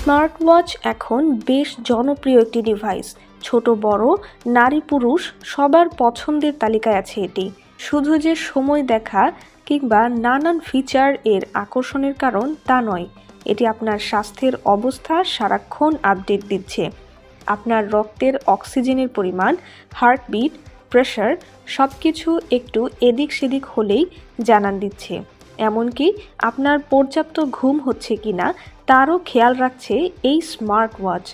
Smart watch এখন বেশ জনপ্রিয় একটি ডিভাইস ছোট, বড়, নারী, পুরুষ সবার পছন্দের তালিকায় আছে এটি। শুধু যে সময় দেখা কিংবা নানান ফিচার এর আকর্ষণের কারণ তা নয়, এটি আপনার স্বাস্থ্যের অবস্থা সারাক্ষণ আপডেট দিচ্ছে। আপনার রক্তের অক্সিজেনের পরিমাণ হার্টবিট প্রেশার সব কিছু একটু এদিক সেদিক হলেই জানান দিচ্ছে। এমনকি আপনার পর্যাপ্ত ঘুম হচ্ছে কিনা তারও খেয়াল রাখছে এই স্মার্ট ওয়াচ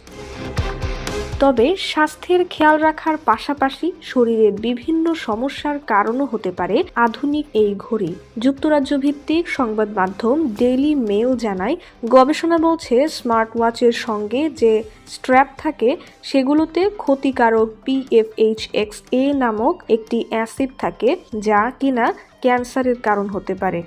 তবে স্বাস্থ্যের খেয়াল রাখার পাশাপাশি শরীরের বিভিন্ন সমস্যার কারণও হতে পারে আধুনিক এই ঘড়ি। যুক্তরাজ্য ভিত্তিক সংবাদ মাধ্যম ডেইলি মেল জানায়, গবেষণা বলছে স্মার্ট ওয়াচের সঙ্গে যে স্ট্র্যাপ থাকে, সেগুলোতে ক্ষতিকারক পিএফএইচএক্স এ নামক একটি অ্যাসিড থাকে, যা কিনা ক্যান্সারের কারণ হতে পারে।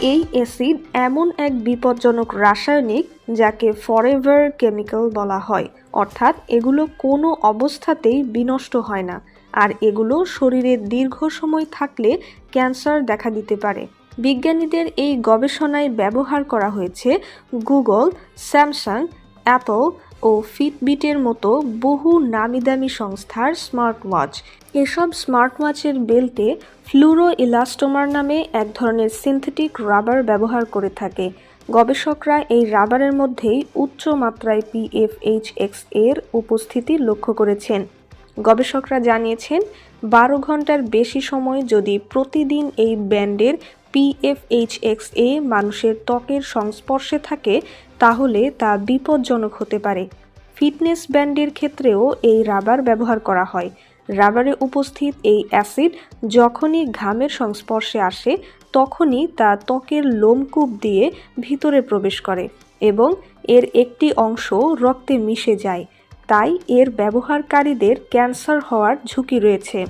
এই অ্যাসিড এমন এক বিপজ্জনক রাসায়নিক যাকে ফরএভার কেমিক্যাল বলা হয়। অর্থাৎ এগুলো কোনো অবস্থাতেই বিনষ্ট হয় না আর এগুলো শরীরে দীর্ঘ সময় থাকলে ক্যান্সার দেখা দিতে পারে। বিজ্ঞানীদের এই গবেষণায় ব্যবহার করা হয়েছে গুগল, স্যামসাং অ্যাপল ও ফিটবিটের মতো বহু নামি দামি সংস্থার স্মার্ট ওয়াচ এসব স্মার্ট ওয়াচের বেল্টে ফ্লুরো ইলাস্টোমার নামে এক ধরনের সিনথেটিক রাবার ব্যবহার করে থাকে। গবেষকরা এই রাবারের মধ্যেই উচ্চ মাত্রায় পিএফএইচএক্স এর উপস্থিতি লক্ষ্য করেছেন। গবেষকরা জানিয়েছেন, বারো ঘণ্টার বেশি সময় যদি প্রতিদিন এই ব্যান্ডের পিএফএইচএক্স এ মানুষের ত্বকের সংস্পর্শে থাকে তাহলে তা বিপজ্জনক হতে পারে। ফিটনেস ব্যান্ডের ক্ষেত্রেও এই রাবার ব্যবহার করা হয়। রাবারে উপস্থিত এই অ্যাসিড যখনই ঘামের সংস্পর্শে আসে, তখনই তা ত্বকের লোমকূপ দিয়ে ভিতরে প্রবেশ করে এবং এর একটি অংশ রক্তে মিশে যায়। তাই এর ব্যবহারকারীদের ক্যান্সার হওয়ার ঝুঁকি রয়েছে।